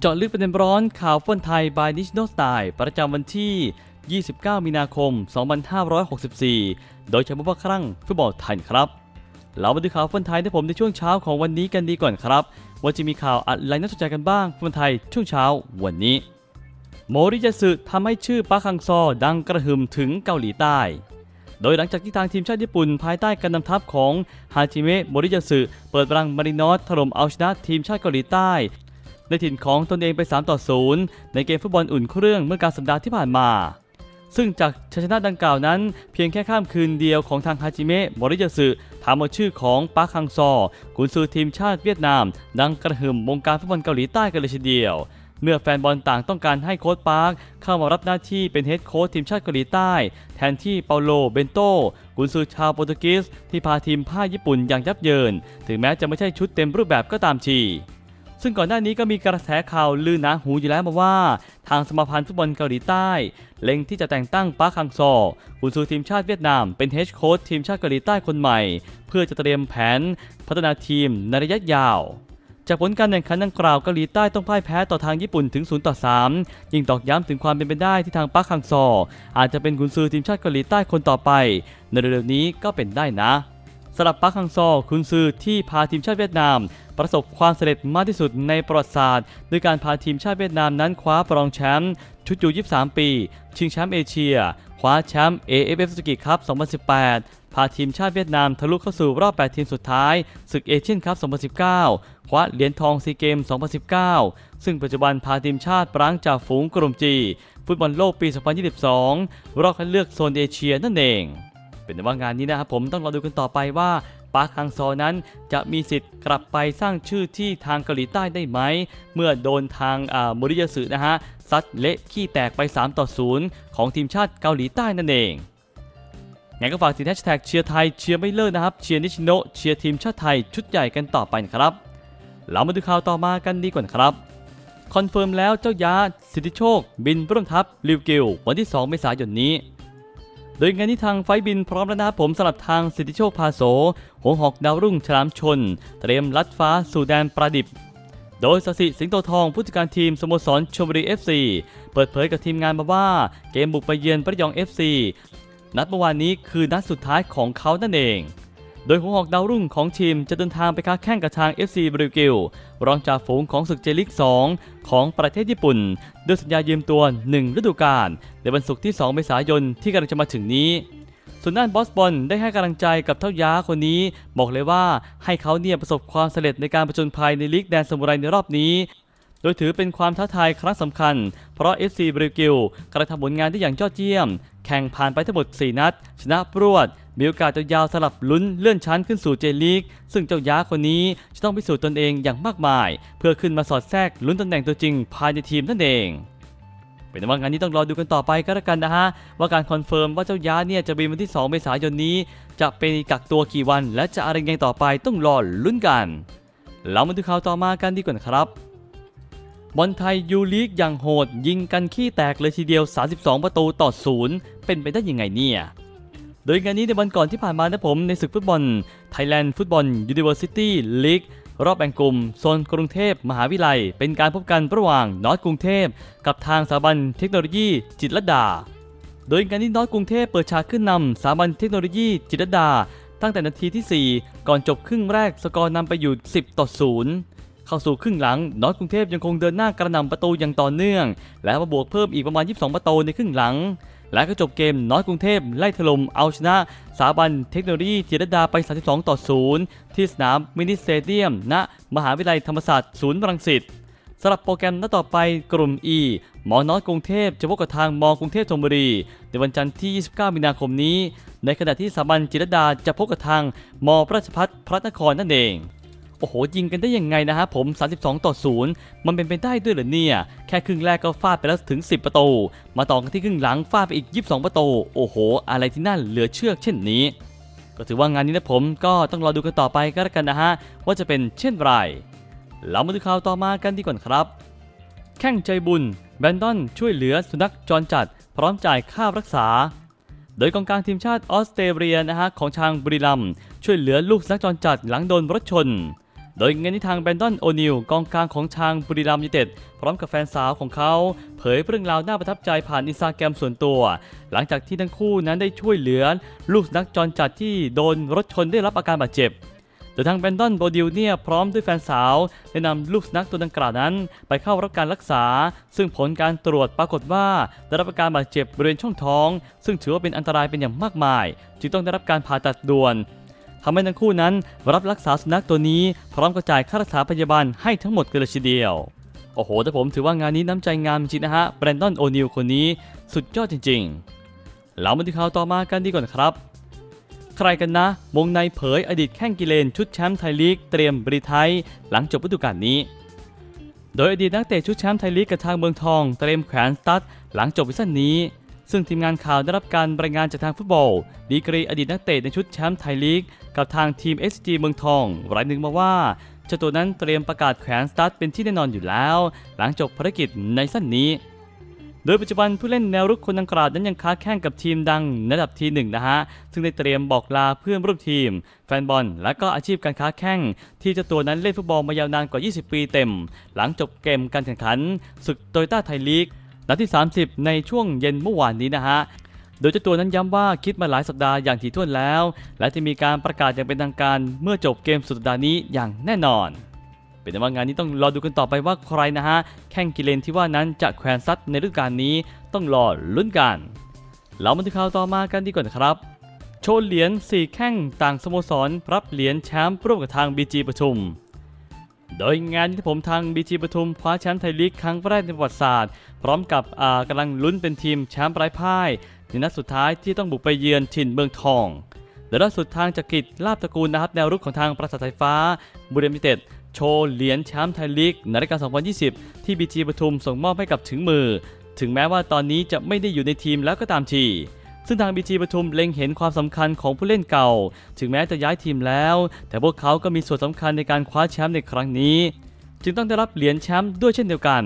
เจาะลึกประเด็นร้อนข่าวฟุตบอลไทย by National Style ประจำวันที่ 29 มีนาคม 2564 โดยเฉพาะครั้งฟุตบอลไทยครับ เรามาดูข่าวฟุตบอลไทยที่ผมในช่วงเช้าของวันนี้กันดีก่อนครับ ว่าจะมีข่าวอะไรน่าสนใจกันบ้างฟุตบอลไทยช่วงเช้าวันนี้ โมริยาสึทำให้ชื่อปาคังซอดังกระหึ่มถึงเกาหลีใต้ โดยหลังจากที่ทางทีมชาติญี่ปุ่นภายใต้การนำทัพของฮาจิเมะโมริยาสึเปิดรังมารินอสถล่มเอาชนะทีมชาติเกาหลีใต้ ในถิ่นของตนเองไป 3 ต่อ 0 ในเกมฟุตบอลอุ่นเครื่องเมื่อกลารสัปดาห์ที่ผ่านมา ซึ่งจากชัยชนะดังกล่าวนั้น เพียงแค่ข้ามคืนเดียวของทางฮาจิเมะโมริยาสึทำเอาชื่อของปาร์คฮังซอกุนซือทีมชาติเวียดนาม ดังกระหึ่มวงการฟุตบอลเกาหลีใต้กันเลยทีเดียวเมื่อแฟนบอลต่างต้องการให้โค้ชปาร์คเข้ามารับหน้าที่เป็นเฮดโค้ชทีมชาติเกาหลีใต้ แทนที่เปาโล เบนโตกุนซือชาวโปรตุเกสที่พาทีมพ่ายญี่ปุ่นอย่างยับเยิน ถึงแม้จะไม่ใช่ชุดเต็มรูปแบบก็ตามที ซึ่งก่อนหน้านี้ก็มีกระแสข่าวลือหนาหูอยู่แล้วมาว่า ทางสมาพันธ์ฟุตบอลเกาหลีใต้ เล็งที่จะแต่งตั้งปาร์คฮังซอกุนซือทีมชาติเวียดนามเป็นเฮดโค้ชทีมชาติเกาหลีใต้คนใหม่ เพื่อจะเตรียมแผนพัฒนาทีมในระยะยาวจากผลการแข่งขันดังกล่าวเกาหลีใต้ต้องพ่ายแพ้ต่อทางญี่ปุ่นถึง 0 ต่อ 3 ยิ่งตอกย้ำถึงความเป็นไปได้ที่ทางปาร์คฮังซอ อาจจะเป็นกุนซือทีมชาติเกาหลีใต้คนต่อไป ในเร็วๆนี้ก็เป็นได้นะ สำหรับปาร์คฮังซอคุนซือที่พาทีมชาติเวียดนาม ประสบความสำเร็จมากที่สุดในประวัติศาสตร์ด้วยการพาทีมชาติเวียดนามนั้นคว้าปรองแชมป์ชุดยู23 ปี ชิงแชมป์เอเชีย คว้าแชมป์ AFF สุกิคัพ2018 พาทีมชาติเวียดนามทะลุเข้าสู่รอบ 8 ทีมสุดท้ายศึกเอเชียนคัพ2019 คว้าเหรียญทองซีเกม 2019 ซึ่งปัจจุบันพาทีมชาติปรางจากฝูงกลุ่มจีฟุตบอลโลกปี 2022 รอบคัดเลือกโซนเอเชียนั่นเอง เป็นว่างานนี้นะครับผมต้องรอดูกันต่อไปว่าปาร์คฮังซอนั้นจะมีสิทธิ์กลับไปสร้างชื่อที่ทางเกาหลีใต้ได้ไหม เมื่อโดนทางอ่ามูริยสึนะฮะซัดเละขี้แตกไป 3 ต่อ 0 ของทีมชาติเกาหลีใต้นั่นเองงั้นก็ฝากติดแฮชแท็กเชียร์ไทยเชียร์ไม่เลิกนะครับเชียร์นิชิโนเชียร์ทีมชาติไทยชุดใหญ่กันต่อไปครับ เรามาดูข่าวต่อมากันดีกว่านะครับคอนเฟิร์มแล้วเจ้ายาสิทธิโชค บินร่วมทัพลิวกิลวันที่ 2 เมษายนนี้ โดยงานที่ทางไฟบินพร้อมแล้วนะครับผมสำหรับทางสิทธิโชคพาโสหงหอกดาวรุ่งฉลามชน เตรียมลัดฟ้าสู่แดนประดิบโดยสสิสิงโตทองผู้จัดการทีมสโมสรชมบุรี FC เปิดเผยกับทีมงานมาว่าเกมบุกไปเยือนประยอง FC นัดเมื่อวานนี้คือนัดสุดท้ายของเขานั่นเอง โดยหัวหอกดาวรุ่งของทีมจะเดินทางไปค้าแข่งกับทาง FC บริกิลรองจ่าฝูงของศึกเจลิก 2 ของประเทศญี่ปุ่นด้วยสัญญายืมตัว 1 ฤดูกาลในวันศุกร์ที่ 2 เมษายนที่กำลังจะมาถึงนี้ส่วนด้านบอสบอลได้ให้กำลังใจกับเท่ายาคนนี้ บอกเลยว่าให้เขาเนี่ยประสบความสำเร็จในการประจนภัยในลีกแดนสมุไรในรอบนี้ โดยถือเป็นความท้าทายครั้งสำคัญ เพราะ FC บริกิลกระทำผลงานได้อย่างยอดเยี่ยม แข่งผ่านไปทั้งหมด 4 นัด ชนะรวด มีโอกาสยาวสลับลุ้นเลื่อนชั้นขึ้นสู่เจลีก ซึ่งเจ้าย้าคนนี้จะต้องพิสูจน์ตนเองอย่างมากมาย เพื่อขึ้นมาสอดแทรกลุ้นตำแหน่งตัวจริงภายในทีมนั่นเองเป็นว่างานนี้ต้องรอดูกันต่อไปก็แล้วกันนะฮะ ว่าการคอนเฟิร์มว่าเจ้าย้าเนี่ยจะบินวันที่ 2 เมษายนนี้ จะเป็นกักตัวกี่วัน และจะอะไรยังไงต่อไปต้องรอลุ้นกัน เรามาดูข่าวต่อมากันดีกว่านะครับบอลไทยยูลีกอย่างโหด ยิงกันขี้แตกเลยทีเดียว 32 ประตูต่อศูนย์เป็นไปได้ยังไงเนี่ย โดยงานนี้ในวันก่อนที่ผ่านมานะผมในศึกฟุตบอล Thailand Football University League รอบแบ่งกลุ่มโซนกรุงเทพมหาวิทยาลัย เป็นการพบกันระหว่างนอตกรุงเทพ กับทางสถาบันเทคโนโลยีจิตรลดา โดยงานนี้นอตกรุงเทพเปิดฉากขึ้นนำสถาบันเทคโนโลยีจิตรลดา ตั้งแต่นาทีที่ 4 ก่อนจบครึ่งแรกสกอร์นำไปอยู่ 10 ต่อ 0 เข้าสู่ครึ่งหลังนอตกรุงเทพยังคงเดินหน้ากระหน่ำประตูอย่างต่อเนื่อง และมาบวกเพิ่มอีกประมาณ 22 ประตูในครึ่งหลัง และก็จบเกมนอตกรุงเทพไล่ถล่มเอาชนะสถาบันเทคโนโลยีจิรดาไป 32 ต่อ 0 ที่สนามมินิสเตเดียม ณ มหาวิทยาลัยธรรมศาสตร์ศูนย์รังสิตสำหรับโปรแกรมนัดต่อไปกลุ่ม E หมอนอตกรุงเทพจะพบกับทางมกรุงเทพธนบุรี ในวันจันทร์ที่ 29 มีนาคมนี้ ในขณะที่สถาบันจิรดาจะพบกับทางมอราชพัฒพระนครนั่นเอง โอ้โหยิงกันได้ยังไงนะฮะผม 32 ต่อ 0 มันเป็นไปได้ด้วยเหรอเนี่ย แค่ครึ่งแรกก็ฟาดไปแล้วถึง 10 ประตู มาต่อกันที่ครึ่งหลังฟาดไปอีก 22 ประตู โอ้โห อะไรที่น่าเหลือเชื่อเช่นนี้ ก็ถือว่างานนี้นะผมก็ต้องรอดูกันต่อไปก็แล้วกันนะฮะว่าจะเป็นเช่นไรเรามาดูข่าวต่อมากันดีกว่าครับ แข้งใจบุญแบนดอนช่วยเหลือสุนัขจรจัด พร้อมจ่ายค่ารักษา โดยกองกลางทีมชาติออสเตรเลียนะฮะของทางบุรีรัมช่วยเหลือลูกสุนัขจรจัดหลังโดนรถชน โดยเงินที่ทางแบรนดอนโอนิลกองกลางของทางบุรีรัมย์ยูเต็ด พร้อมกับแฟนสาวของเขา เผยเรื่องราวน่าประทับใจผ่านอินสตาแกรมส่วนตัว หลังจากที่ทั้งคู่นั้นได้ช่วยเหลือ ลูกสุนัขจรจัดที่โดนรถชนได้รับอาการบาดเจ็บโดยทางแบรนดอนโบดิลเนี่ยพร้อมด้วยแฟนสาวได้นำลูกสุนัขตัวดังกล่าวนั้น ไปเข้ารับการรักษา ซึ่งผลการตรวจปรากฏว่าได้รับอาการบาดเจ็บบริเวณช่องท้อง ซึ่งถือว่าเป็นอันตรายเป็นอย่างมากมาย จึงต้องได้รับการผ่าตัดด่วน ทำให้ทั้งคู่นั้น รับรักษาสุนัขตัวนี้พร้อมกระจายค่ารักษาพยาบาลให้ทั้งหมดกันเลยทีเดียว โอ้โห แต่ผมถือว่างานนี้น้ำใจงามจริงนะฮะแบรนดอนโอนิลคนนี้สุดยอดจริงๆเรามาดูข่าวต่อมากันดีกว่านครับ ใครกันนะวงในเผยอดีตแข้งกิเลนชุดแชมป์ไทยลีกเตรียมบริไทยหลังจบฤดูกาลนี้โดยอดีตนักเตะชุดแชมป์ไทยลีกกับทางเมืองทองเตรียมแขวนสตั๊ดหลังจบวิสันนี้ ซึ่งทีมงานข่าวได้รับการรายงานจากทางฟุตบอล ดีกรีอดีตนักเตะในชุดแชมป์ไทยลีก กับทางทีม SG เมืองทอง รายหนึ่งมาว่าเจ้าตัวนั้นเตรียมประกาศแขวนสตั๊ดเป็นที่แน่นอนอยู่แล้ว หลังจบภารกิจในสั้นนี้ โดยปัจจุบันผู้เล่นแนวรุกคนดังกล่าวนั้นยังค้าแข่งกับทีมดังในระดับทีหนึ่งนะฮะ ซึ่งได้เตรียมบอกลาเพื่อนร่วมทีม แฟนบอล และก็อาชีพการค้าแข่งที่เจ้าตัวนั้นเล่นฟุตบอลมายาวนานกว่า 20 ปีเต็ม หลังจบเกมการแข่งขันศึกโตโยต้าไทยลีก นัดที่ 30 ในช่วงเย็นเมื่อวานนี้นะฮะโดยเจ้าตัวนั้นย้ำว่าคิดมาหลายสัปดาห์อย่างถี่ถ้วนแล้ว และจะมีการประกาศอย่างเป็นทางการเมื่อจบเกมสุดสัปดาห์นี้อย่างแน่นอน เป็นแต่ว่างานนี้ต้องรอดูกันต่อไปว่าใครนะฮะแข่งกิเลนที่ว่านั้นจะแขวนซัดในฤดูกาลนี้ต้องรอลุ้นกันเรามาดูข่าวต่อมากันดีกว่านะครับ โชว์เหรียญ4แข้งต่างสโมสรรับเหรียญแชมป์ร่วมกับทาง BG ปทุม โดยงานนี้ผมทาง BG ปทุมคว้าแชมป์ไทยลีกครั้งแรกในประวัติศาสตร์ พร้อมกับอ่ากำลังลุ้นเป็นทีมแชมป์ไร้พ่ายในนัดสุดท้ายที่ต้องบุกไปเยือนถิ่นเมืองทองและล่าสุดทางจักริดลาบตระกูลนะครับแนวรุกของทางปราสาทไฟฟ้าบุรีรัมย์ยูเต็ดโชว์เหรียญแชมป์ไทยลีกในรายการ 2020 ที่บีจีปทุมส่งมอบให้กับถึงมือ ถึงแม้ว่าตอนนี้จะไม่ได้อยู่ในทีมแล้วก็ตามที ซึ่งทางบีจีปทุมเล็งเห็นความสำคัญของผู้เล่นเก่า ถึงแม้จะย้ายทีมแล้ว แต่พวกเขาก็มีส่วนสำคัญในการคว้าแชมป์ในครั้งนี้ จึงต้องได้รับเหรียญแชมป์ด้วยเช่นเดียวกัน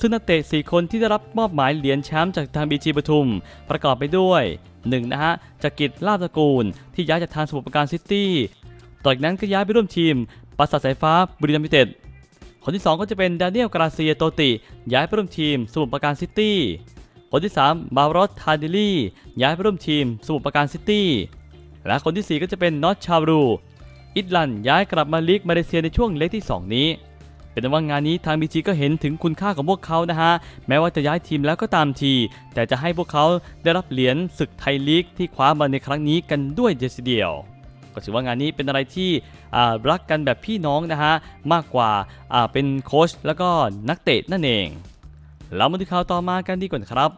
ซึ่งนักเตะ 4 คนที่ได้รับมอบหมายเหรียญแชมป์จากทางบีจีปทุม ประกอบไปด้วย 1. นะฮะจากกิจลาบตระกูล ที่ย้ายจากทางสมุทรปราการซิตี้ต่อจากนั้นก็ย้ายไปร่วมทีมปราสาสายฟ้าบุรีรัมย์ยูเต็ด คนที่ 2 ก็จะเป็นดานิเอลกราเซียโตติ ย้ายไปร่วมทีมสมุทรปราการซิตี้ คนที่ 3 บารอสทาดิลี่ย้ายไปร่วมทีมสมุทรปราการซิตี้ และคนทีสี่ 4 ก็จะเป็นนอตชาบรู อิตลันย้ายกลับมาลีกมาเลเซียในช่วงเล็กที่ 2 นี้ เป็นว่างานนี้ทางบีจีก็เห็นถึงคุณค่าของพวกเขานะฮะ แม้ว่าจะย้ายทีมแล้วก็ตามที แต่จะให้พวกเขาได้รับเหรียญศึกไทยลีกที่คว้ามาในครั้งนี้กันด้วยเดซิเดียวก็ถือว่างานนี้เป็นอะไรที่รักกันแบบพี่น้องนะฮะมากกว่าเป็นโค้ชแล้วก็นักเตะนั่นเอง เรามาดูข่าวต่อมากันดีกว่าครับ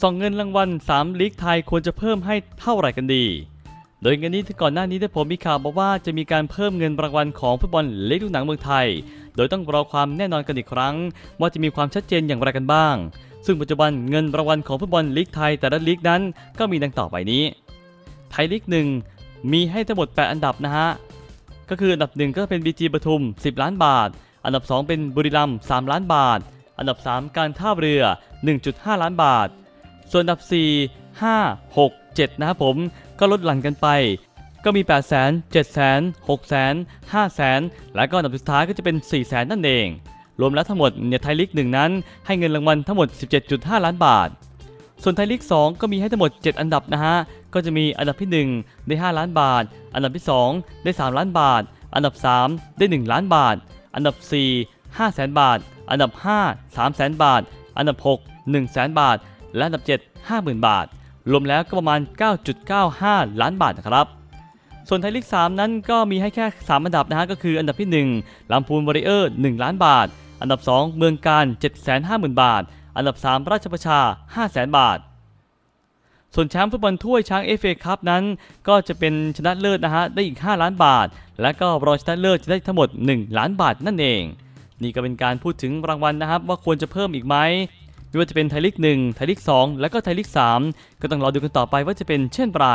ส่องเงินรางวัล3ลีกไทยควรจะเพิ่มให้เท่าไหร่กันดี โดยเงินนี้ที่ก่อนหน้านี้ได้ผมมีข่าวบอกว่าจะมีการเพิ่มเงินรางวัลของฟุตบอลลีกลูกหนังเมืองไทย โดยต้องรอความแน่นอนกันอีกครั้ง ว่าจะมีความชัดเจนอย่างไรกันบ้าง ซึ่งปัจจุบันเงินรางวัลของฟุตบอลลีกไทยแต่ละลีกนั้นก็มีดังต่อไปนี้ ไทยลีกหนึ่งมีให้ทั้งหมด 8 อันดับนะฮะ ก็คืออันดับ 1 ก็เป็น BG ปทุม 10 ล้านบาท อันดับ 2 เป็นบุรีรัมย์3ล้านบาท อันดับ 3 การท่าเรือ 1.5 ล้านบาท ส่วนอันดับ 4 5 6 7 นะครับผมก็ลดหลั่นกันไป ก็มี 8 0 0 0 0 7 0 0 0 0 6 0 0 0 0 5 0 0 0 และก็อันดับสุดท้ายก็จะเป็น 4 0 0 0 0 0 นั่นเอง รวมแล้วทั้งหมดเนี่ยไทยลีก1นั้น ให้เงินรางวัลทั้งหมด 17.5 ล้านบาท ส่วนไทยลีก 2 ก็มีให้ทั้งหมด 7 อันดับนะฮะ ก็จะมีอันดับที่ 1 ได้ 5 ล้านบาท อันดับที่ 2 ได้ 3 ล้านบาท อันดับ 3 ได้ 1 ล้านบาท อันดับ 4 5แสนบาท อันดับ 5 3แสนบาท อันดับ 6 1แสนบาท และอันดับ 7 50,000 บาท รวมแล้วก็ประมาณ 9.95 ล้านบาทนะครับ ส่วนไทยลีก 3 นั้นก็มีให้แค่ 3 อันดับนะฮะก็คืออันดับที่ 1ลำพูนวอริเออร์ 1 ล้านบาท อันดับ 2 เมืองการ 750,000 บาท อันดับ 3 ราชประชา 500,000 บาทส่วนแชมป์ฟุตบอลถ้วยช้างเอฟเอคัพนั้น ก็จะเป็นชนะเลิศนะฮะ ได้อีก 5 ล้านบาท และก็รองชนะเลิศจะได้ทั้งหมด 1 ล้านบาทนั่นเอง นี่ก็เป็นการพูดถึงรางวัลนะครับ ว่าควรจะเพิ่มอีกไหมไม่ว่าจะเป็นไทยลีก1ไทยลีก2และก็ไทยลีก3ก็ต้องรอดูกันต่อไปว่าจะเป็นเช่นไร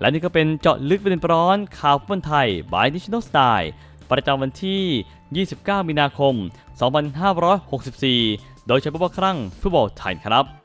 และนี่ก็เป็นเจาะลึกประเด็นร้อนข่าวฟุตบอลไทย by National Style ประจำวันที่ 29 มีนาคม 2564 โดยใช้พบว่าครั้งฟุตบอลไทยครับ